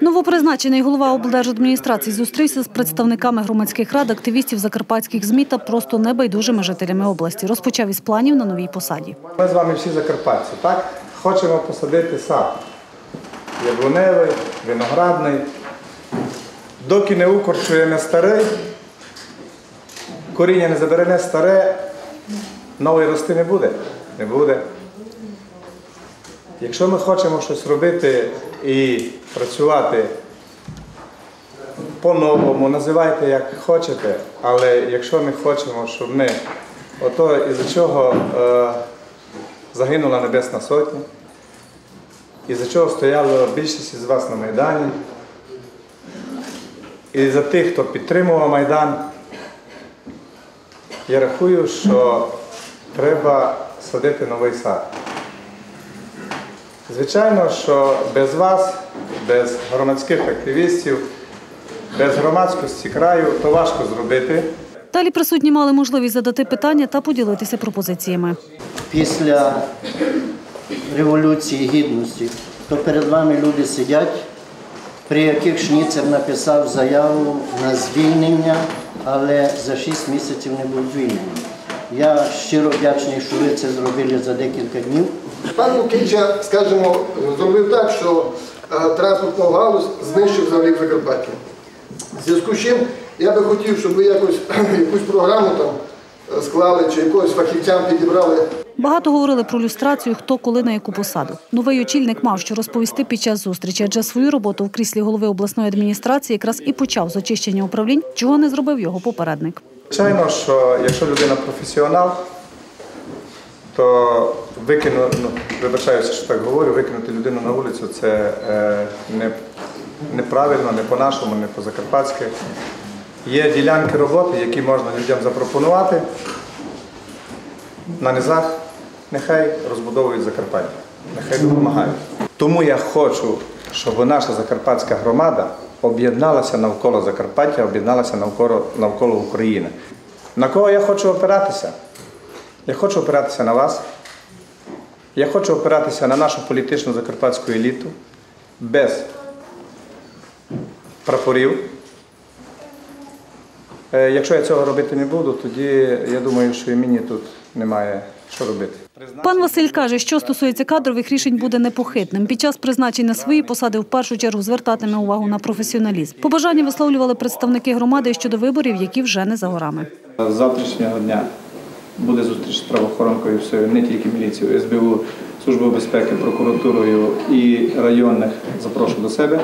Новопризначений голова облдержадміністрації зустрівся з представниками громадських рад, активістів закарпатських ЗМІ та просто небайдужими жителями області. Розпочав із планів на новій посаді. Ми з вами всі закарпатці, так? Хочемо посадити сад. Яблуневий, виноградний. Доки не укорчує не старий, коріння не заберене старе, новий рости не буде. Не буде. Якщо ми хочемо щось робити і працювати по-новому, називайте як хочете, але якщо ми хочемо, щоб ми ото із-за чого е, загинула Небесна Сотня, із-за чого стояло більшість із вас на Майдані, і за тих, хто підтримував Майдан, я рахую, що треба садити новий сад. Звичайно, що без вас, без громадських активістів, без громадськості краю то важко зробити. Далі присутні мали можливість задати питання та поділитися пропозиціями. після Революції Гідності, то перед вами люди сидять, при яких Шніцер написав заяву на звільнення, але за 6 місяців не був звільнений. Я щиро вдячний, що ви це зробили за декілька днів. Пан Лукіча, скажімо, зробив так, що е, транспортну галузь знищив взагалі в Закарпатті. В зв'язку з чим я би хотів, щоб ви якось якусь програму там е, склали чи якогось фахівцям підібрали. Багато говорили про люстрацію, хто коли на яку посаду. Новий очільник мав що розповісти під час зустрічі, адже свою роботу в кріслі голови обласної адміністрації якраз і почав з очищення управлінь, чого не зробив його попередник. Звичайно, що якщо людина професіонал, то викину, ну, вибачаюся, що так говорю, викинути людину на вулицю це е, не, неправильно, не по-нашому, не по-закарпатськи. Є ділянки роботи, які можна людям запропонувати на низах, нехай розбудовують Закарпаття, нехай допомагають. Тому я хочу, щоб наша закарпатська громада об'єдналася навколо Закарпаття, об'єдналася навколо, навколо України. На кого я хочу опиратися? Я хочу опиратися на вас. Я хочу опиратися на нашу політичну закарпатську еліту без прапорів. Е, Якщо я цього робити не буду, тоді я думаю, що і мені тут немає що робити. Пан Василь каже, що стосується кадрових рішень, буде непохитним. Під час призначень на свої посади в першу чергу звертатиме увагу на професіоналізм. Побажання висловлювали представники громади щодо виборів, які вже не за горами. З завтрашнього дня буде зустріч з правоохоронкою всею, не тільки міліцією, СБУ, Службою безпеки, прокуратурою і районних запрошую до себе.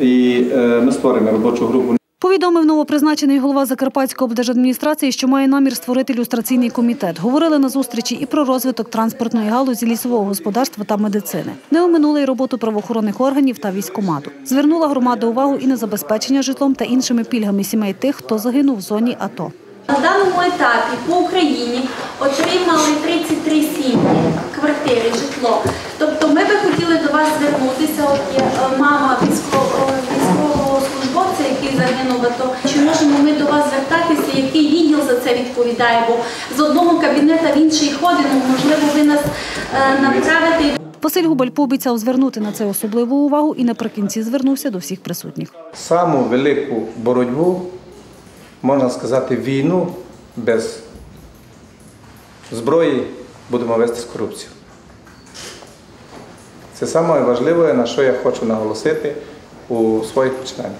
І е, ми створимо робочу групу. Повідомив новопризначений голова Закарпатської облдержадміністрації, що має намір створити люстраційний комітет. Говорили на зустрічі і про розвиток транспортної галузі, лісового господарства та медицини. Не оминули й роботу правоохоронних органів та військкомату. Звернула громада увагу і на забезпечення житлом та іншими пільгами сімей тих, хто загинув в зоні АТО. На даному етапі по Україні отримали 33 сім'ї квартири, житло. Тобто ми би хотіли до вас звернутися, от є е, мама який АТО. Чи можемо ми до вас звертатися, який відділ за це відповідає? Бо з одного кабінета в інший ходимо, можливо, ви нас е, направите. Василь Губаль пообіцяв звернути на це особливу увагу і наприкінці звернувся до всіх присутніх. Саму велику боротьбу, можна сказати, війну без зброї будемо вести з корупцією. Це саме важливе, на що я хочу наголосити у своїх починаннях.